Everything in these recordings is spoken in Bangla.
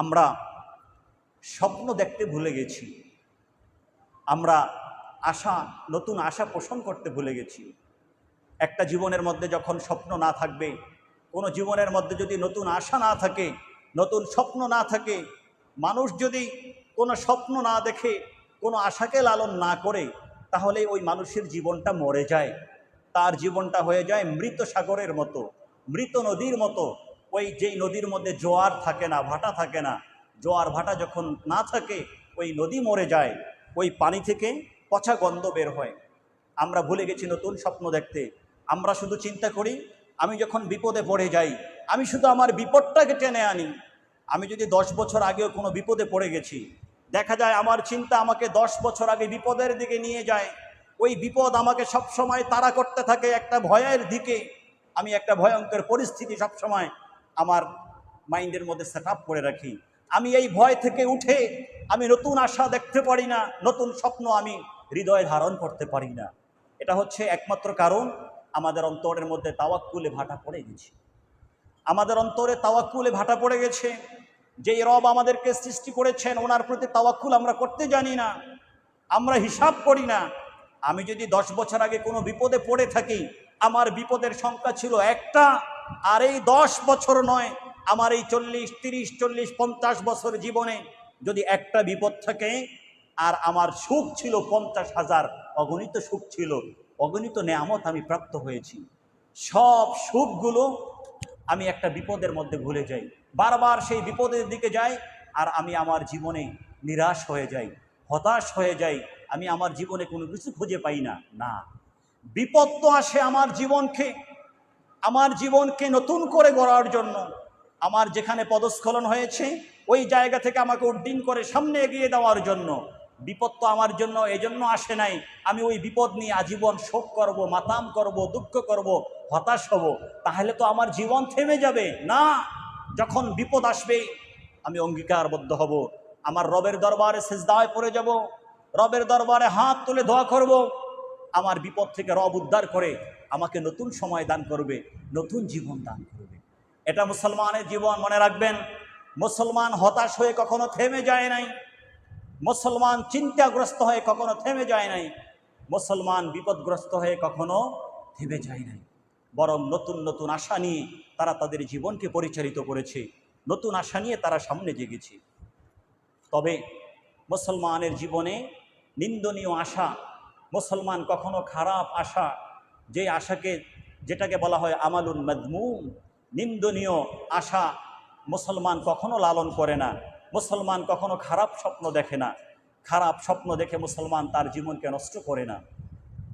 আমরা স্বপ্ন দেখতে ভুলে গেছি। আমরা আশা, নতুন আশা পোষণ করতে ভুলে গেছি। একটা জীবনের মধ্যে যখন স্বপ্ন না থাকবে, কোনো জীবনের মধ্যে যদি নতুন আশা না থাকে, নতুন স্বপ্ন না থাকে, মানুষ যদি কোনো স্বপ্ন না দেখে, কোনো আশাকে লালন না করে, তাহলে ওই মানুষের জীবনটা মরে যায়। তার জীবনটা হয়ে যায় মৃত সাগরের মতো, মৃত নদীর মতো ওই যেই নদীর মধ্যে জোয়ার থাকে না, ভাটা থাকে না, জোয়ার ভাটা যখন না থাকে, ওই নদী মরে যায়, ওই পানি থেকে পচা গন্ধ বের হয়। আমরা ভুলে গেছি নতুন স্বপ্ন দেখতে। আমরা শুধু চিন্তা করি, আমি যখন বিপদে পড়ে যাই, আমি শুধু আমার বিপদটাকে টেনে আনি। আমি যদি দশ বছর আগেও কোনো বিপদে পড়ে গেছি, দেখা যায় আমার চিন্তা আমাকে দশ বছর আগে বিপদের দিকে নিয়ে যায়। ওই বিপদ আমাকে সব সময় তাড়া করতে থাকে একটা ভয়ের দিকে। আমি একটা ভয়ঙ্কর পরিস্থিতি সব সময় আমার মাইন্ডের মধ্যে সেট করে রাখি। আমি এই ভয় থেকে উঠে আমি নতুন আশা দেখতে পারি না, নতুন স্বপ্ন আমি হৃদয়ে ধারণ করতে পারি না। এটা হচ্ছে একমাত্র কারণ, আমাদের অন্তরের মধ্যে তাওয়াক্কুলে ভাটা পড়ে গেছে। আমাদের অন্তরে তাওয়াক্কুলে ভাটা পড়ে গেছে। যেই রব আমাদেরকে সৃষ্টি করেছেন, ওনার প্রতি তাওয়াক্কুল আমরা করতে জানি না, আমরা হিসাব করি না। আমি যদি দশ বছর আগে কোনো বিপদে পড়ে থাকি, আমার বিপদের সংখ্যা ছিল একটা আর এই দশ বছর নয়, আমার এই চল্লিশ, তিরিশ, চল্লিশ, পঞ্চাশ বছর জীবনে যদি একটা বিপদ থাকে, আর আমার সুখ ছিল পঞ্চাশ হাজার, অগণিত সুখ ছিল, অগণিত নেয়ামত আমি প্রাপ্ত হয়েছি। সব সুখগুলো আমি একটা বিপদের মধ্যে ভুলে যাই। বারবার সেই বিপদের দিকে যাই, আর আমি আমার জীবনে নিরাশ হয়ে যাই, হতাশ হয়ে যাই, আমি আমার জীবনে কোনো কিছু খুঁজে পাই না। না। বিপদ তো আসে আমার জীবনকে আমার জীবনকে নতুন করে গড়ার জন্য আমার যেখানে পদস্খলন হয়েছে, ওই জায়গা থেকে আমাকে উড্ডিন করে সামনে এগিয়ে দেওয়ার জন্য। বিপদ তো আমার জন্য, এজন্য আসে নাই। আমি ওই বিপদ নিয়ে আজীবন শোক করব, মাতাম করব, দুঃখ করব, হতাশ হব। তাহলে তো আমার জীবন থেমে যাবে। না, যখন বিপদ আসবে, আমি অঙ্গীকারবদ্ধ হব। আমার রবের দরবারে শেষ সেজদায় পড়ে যাব। রবের দরবারে হাত তুলে ধোয়া করব। আমার বিপদ থেকে রব উদ্ধার করে আমাকে নতুন সময় দান করবে, নতুন জীবন দান করবে। এটা মুসলমানের জীবন, মনে রাখবেন, মুসলমান হতাশ হয়ে কখনো থেমে যায় নাই, মুসলমান চিন্তাগ্রস্ত হয়ে কখনো থেমে যায় নাই, মুসলমান বিপদগ্রস্ত হয়ে কখনো থেমে যায় নাই। বরং নতুন নতুন আশা নিয়ে তারা তাদের জীবনকে পরিচালিত করেছে, নতুন আশা নিয়ে তারা সামনে জেগেছে। তবে মুসলমানের জীবনে নিন্দনীয় আশা মুসলমান কখনো খারাপ আশা, যে আশাকে, যেটাকে বলা হয় আমালুল মদমুম, নিন্দনীয় আশা মুসলমান কখনো লালন করে না, মুসলমান কখনো খারাপ স্বপ্ন দেখে না, খারাপ স্বপ্ন দেখে মুসলমান তার জীবনকে নষ্ট করে না।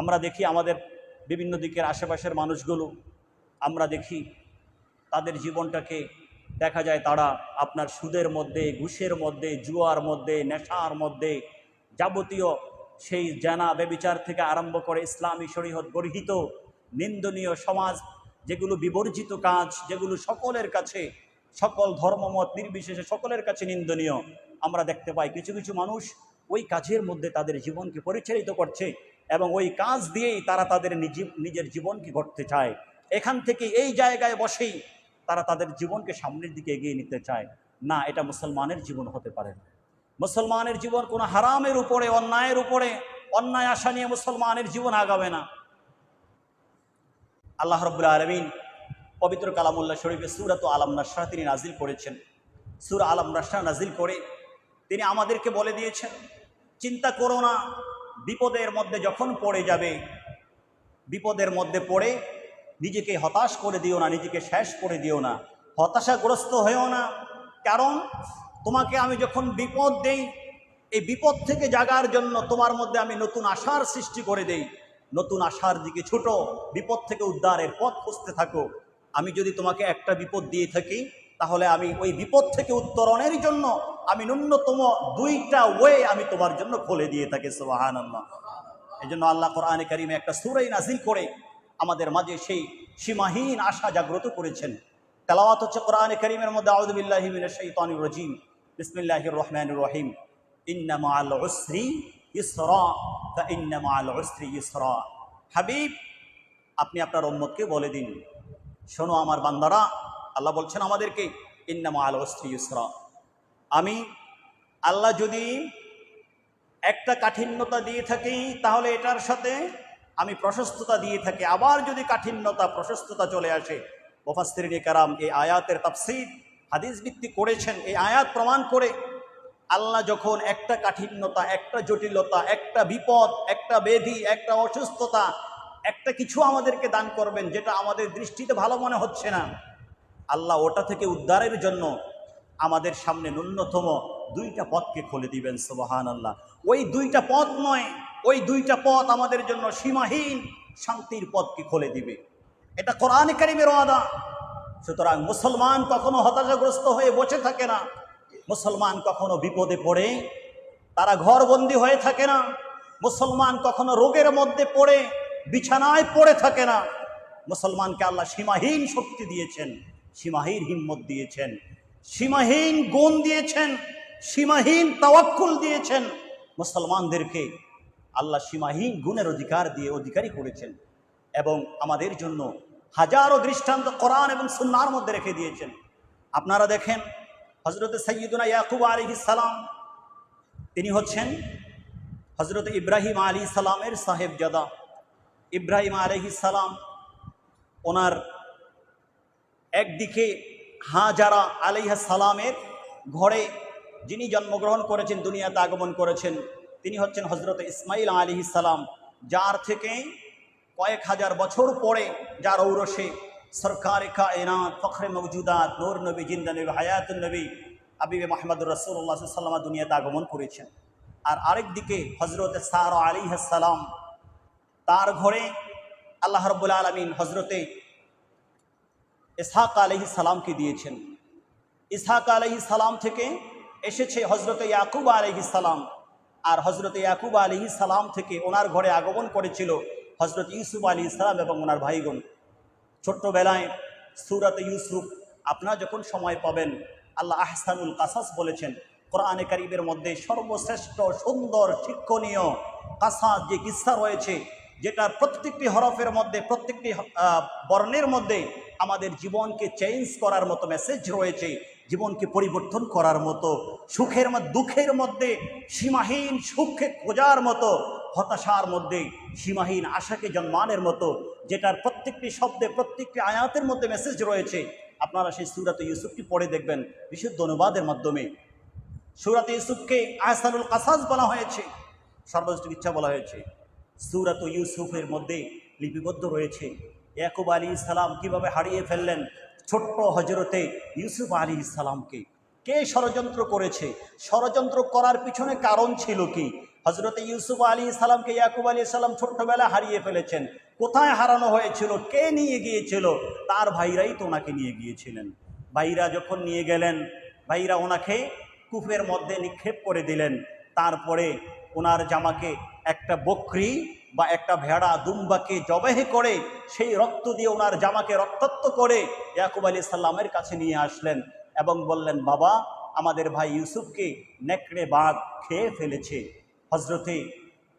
আমরা দেখি আমাদের বিভিন্ন দিকের আশেপাশের মানুষগুলো, আমরা দেখি তাদের জীবনটাকে, দেখা যায় তারা আপনার সুদের মধ্যে, ঘুষের মধ্যে, জুয়ার মধ্যে, নেশার মধ্যে, যাবতীয় সেই জানা বেবিচার থেকে আরম্ভ করে ইসলামী শরীহত গর্হিত, নিন্দনীয় সমাজ, যেগুলো বিবর্জিত কাজ, যেগুলো সকলের কাছে, সকল ধর্মমত নির্বিশেষে সকলের কাছে নিন্দনীয়, আমরা দেখতে পাই কিছু কিছু মানুষ ওই কাজের মধ্যে তাদের জীবনকে পরিচালিত করছে এবং ওই কাজ দিয়েই তারা তাদের নিজি- নিজের জীবনকে গড়তে চায়। এখান থেকে এই জায়গায় বসেই তারা তাদের জীবনকে সামনের দিকে এগিয়ে নিতে চায়। না, এটা মুসলমানের জীবন হতে পারে না। মুসলমানের জীবন কোনো হারামের উপরে, অন্যায়ের উপরে, অন্যায় আশা নিয়ে মুসলমানের জীবন আগাবে না। আল্লাহ রবুল্লা আলমিন পবিত্র কালামুল্লাহ শরীফে সুরাত আলম নাসরা তিনি নাজিল করেছেন। সুর আলম নাসরা নাজিল করে তিনি আমাদেরকে বলে দিয়েছেন, চিন্তা করো না, বিপদের মধ্যে যখন পড়ে যাবে, বিপদের মধ্যে পড়ে নিজেকে হতাশ করে দিও না, নিজেকে শেষ করে দিও না। হতাশাগ্রস্ত হয়েও না। কারণ তোমাকে আমি যখন বিপদ দেই, এই বিপদ থেকে জাগার জন্য তোমার মধ্যে আমি নতুন আশার সৃষ্টি করে দেই। নতুন আশার দিকে ছোট, বিপদ থেকে উদ্ধারের পথ খুঁজতে থাকো। আমি যদি তোমাকে একটা বিপদ দিয়ে থাকি, তাহলে আমি ওই বিপদ থেকে উত্তরণের জন্য আমি ন্যূনতম দুইটা ওয়ে আমি তোমার জন্য খুলে দিয়ে থাকি সোহান এই জন্য আল্লাহ কোরআনে কারিমে একটা সুরাই নাজিল করে আমাদের মাঝে সেই সীমাহীন আশা জাগ্রত করেছেন। তেলাওয়াত হচ্ছে কোরআনে করিমের মধ্যে আউদুবিল্লাহি মিনাশ শাইতানির রাজিম। বিসমিল্লাহির রহমানির রহিম। ইন্না মাআল উসরি ইসরা, ফা ইন্না মাআল উসরি ইসরা। হাবিব, আপনি আপনার উম্মতকে বলে দিন। শোনো আমার বান্দারা, আল্লাহ বলছেন আমাদেরকে, ইন্না মাআল উসরি ইসরা। আমি আল্লাহ যদি একটা কাঠিন্যতা দিয়ে থাকি, তাহলে এটার সাথে আমি প্রশস্ততা দিয়ে থাকি। আবার যদি কাঠিন্যতা, প্রশস্ততা চলে আসে মুফাসসিরিনে কারাম এই আয়াতের তাফসীর হাদিস ভিত্তিক করেছেন, এই আয়াত প্রমাণ করে আল্লাহ যখন একটা কাঠিন্যতা, একটা জটিলতা, একটা বিপদ, একটা বেধি, একটা অসুস্থতা, একটা কিছু আমাদেরকে দান করবেন, যেটা আমাদের দৃষ্টিতে ভালো মনে হচ্ছে না, আল্লাহ ওটা থেকে উদ্ধারের জন্য আমাদের সামনে ন্যূনতম দুইটা পথকে খুলে দিবেন সুবাহান আল্লাহ ওই দুইটা পথ নয়, ওই দুইটা পথ আমাদের জন্য সীমাহীন শান্তির পথকে খুলে দিবে। এটা কোরআন কারিমের ওয়াদা। সুতরাং মুসলমান কখনো হতাশাগ্রস্ত হয়ে বসে থাকে না। মুসলমান কখনো বিপদে পড়ে, তারা ঘরবন্দি হয়ে থাকে না। মুসলমান কখনো রোগের মধ্যে পড়ে, বিছানায় পড়ে থাকে না। মুসলমানকে আল্লাহ সীমাহীন শক্তি দিয়েছেন, সীমাহীন হিম্মত দিয়েছেন, সীমাহীন গুণ দিয়েছেন, সীমাহীন তাওয়াক্কুল দিয়েছেন। মুসলমানদেরকে আল্লাহ সীমাহীন গুণের অধিকার দিয়ে অধিকারী করেছেন এবং আমাদের জন্য হাজারো দৃষ্টান্ত কোরআন এবং সুন্নার মধ্যে রেখে দিয়েছেন। আপনারা দেখেন হজরত সৈয়দুনা ইয়াকুব আলী সালাম, তিনি হচ্ছেন হজরত ইব্রাহিম আলী সালামের সাহেবজাদা। ইব্রাহিম আলহি সালাম ওনার একদিকে হাজারা আলাইহা সালামের ঘরে যিনি জন্মগ্রহণ করেছেন, দুনিয়াতে আগমন করেছেন, তিনি হচ্ছেন হজরত ইসমাইল আলী সালাম, যার থেকে কয়েক হাজার বছর পরে যার ঔরসে সরকার কায়নাত ফখরে মৌজুদাত, নূর নবী জিন্দা নবী হায়াতুল নবী আবিবে মাহমুদুর রসুল্লাহ সাল্লামা দুনিয়াতে আগমন করেছেন। আর আরেক দিকে হজরত সার আলী সালাম, তার ঘরে আল্লাহ রব্বুল আলমিন হজরতে ইসহাক আলহি সালামকে দিয়েছেন। ইসহাক আলহি সালাম থেকে এসেছে হজরত ইয়াকুব আলহি সালাম। আর হজরত ইয়াকুব আলহি সালাম থেকে ওনার ঘরে আগমন করেছিল হজরত ইউসুফ আলী ইসলাম এবং ওনার ভাইগণ। ছোট্টবেলায় সুরাত ইউসুফ, আপনারা যখন সময় পাবেন, আল্লাহ আহসানুল কাসাস বলেছেন, কোরআনে কারিবের মধ্যে সর্বশ্রেষ্ঠ সুন্দর, শিক্ষণীয় কাসাস যে কিস্সা রয়েছে, যেটার প্রত্যেকটি হরফের মধ্যে, প্রত্যেকটি বর্ণের মধ্যে আমাদের জীবনকে চেঞ্জ করার মতো মেসেজ রয়েছে, জীবনকে পরিবর্তন করার মতো, সুখের দুঃখের মধ্যে, সীমাহীন সুখকে খোঁজার মতো হতাশার মধ্যে, সীমাহীন আশাকে জন্মানের মতো, যেটার প্রত্যেকটি শব্দে, প্রত্যেকটি আয়াতের মধ্যে মেসেজ রয়েছে। আপনারা সেই সুরাত ইউসুফটি পড়ে দেখবেন, বিশুদ্ধ অনুবাদের মাধ্যমে। সুরাত ইউসুফকে আহসানুল কাসাস বলা হয়েছে, সর্বশ্রেষ্ঠ ইচ্ছা বলা হয়েছে। সুরাত ইউসুফের মধ্যে লিপিবদ্ধ রয়েছে, ইয়াকুব আলী ইসালাম কীভাবে হারিয়ে ফেললেন ছোট্ট হজরতে ইউসুফ আলী ইসালামকে কে ষড়যন্ত্র করেছে? ষড়যন্ত্র করার পিছনে কারণ ছিল কি? হজরতে ইউসুফ আলী ইসালামকে ইয়াকুব আলী ইসালাম ছোট্টবেলায় হারিয়ে ফেলেছেন। কোথায় হারানো হয়েছিল? কে নিয়ে গিয়েছিল? তার ভাইরাই তো ওনাকে নিয়ে গিয়েছিলেন। ভাইরা যখন নিয়ে গেলেন, ভাইরা ওনাকে কূপের মধ্যে নিক্ষেপ করে দিলেন। তারপরে ওনার জামাকে একটা বকরি বা একটা ভেড়া দুম্বাকে জবেহে করে সেই রক্ত দিয়ে ওনার জামাকে রক্তাক্ত করে ইয়াকুব আলী সাল্লামের কাছে নিয়ে আসলেন। এবং বললেন, বাবা, আমাদের ভাই ইউসুফকে নেকড়ে বাঘ খেয়ে ফেলেছে। হজরতে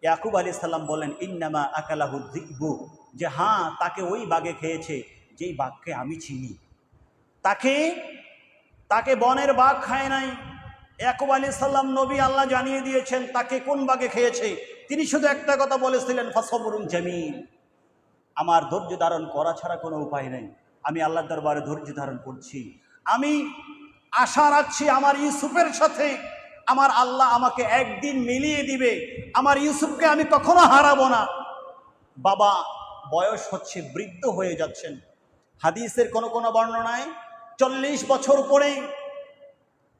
ইয়াকুব আলী সাল্লাম বললেন, ইন্নামা আকালাহু দিকবু যে হ্যাঁ তাকে ওই বাঘে খেয়েছে, যেই বাঘকে আমি চিনি। তাকে তাকে বনের বাঘ খায় নাই। ইয়াকুব আলী সাল্লাম নবী আল্লাহ জানিয়ে দিয়েছেন, তাকে কোন বাঘে খেয়েছে? তিনি শুধু একটা কথা বলেছিলেন, ফসবরুন জামিল। আমার ধৈর্য ধারণ করা ছাড়া কোনো উপায় নেই। আমি আল্লাহর দরবারে ধৈর্য ধারণ করছি। আমি আশা রাখছি আমার ইউসুফের সাথে আমার আল্লাহ আমাকে একদিন মিলিয়ে দিবে। আমার ইউসুফকে আমি কখনো হারাবো না। বাবা, বয়স হচ্ছে, বৃদ্ধ হয়ে যাচ্ছেন। হাদিসের কোনো কোনো বর্ণনায় চল্লিশ বছর পরে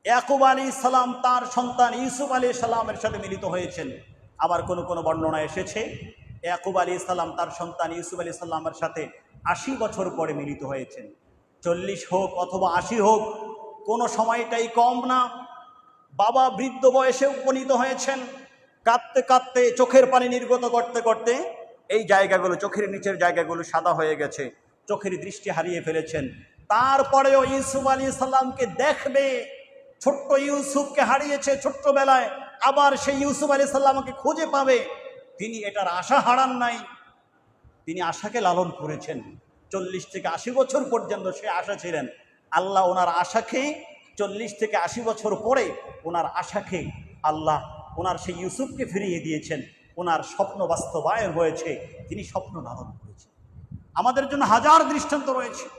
ইয়াকুব আলী সালাম তার সন্তান ইউসুফ আলী সালামের সাথে মিলিত হয়েছেন। আবার কোনো কোনো বর্ণনা এসেছে। ইয়াকুব আলী সালাম তার সন্তান ইউসুফ আলী সাল্লামের সাথে আশি বছর পরে মিলিত হয়েছেন। চল্লিশ হোক অথবা আশি হোক, কোনো সময়টাই কম না। বাবা বৃদ্ধ বয়সে উপনীত হয়েছেন। কাঁদতে কাঁদতে চোখের পানি নির্গত করতে করতে এই জায়গাগুলো, চোখের নিচের জায়গাগুলো সাদা হয়ে গেছে। চোখের দৃষ্টি হারিয়ে ফেলেছেন। তারপরেও ইউসুফ আলী সাল্লামকে দেখবে। ছোট্ট ইউসুফকে হারিয়েছে ছোট্টবেলায়, আবার সেই ইউসুফ আলী সাল্লামকে খুঁজে পাবে। তিনি এটার আশা হারান নাই। তিনি আশাকে লালন করেছেন। চল্লিশ থেকে আশি বছর পর্যন্ত সে আশা ছিলেন। আল্লাহ ওনার আশাকে চল্লিশ থেকে আশি বছর পরে ওনার আশাকে আল্লাহ ওনার সেই ইউসুফকে ফিরিয়ে দিয়েছেন। ওনার স্বপ্ন বাস্তবায়ন হয়েছে, তিনি স্বপ্ন ধারণ করেছেন। আমাদের জন্য হাজার দৃষ্টান্ত রয়েছে।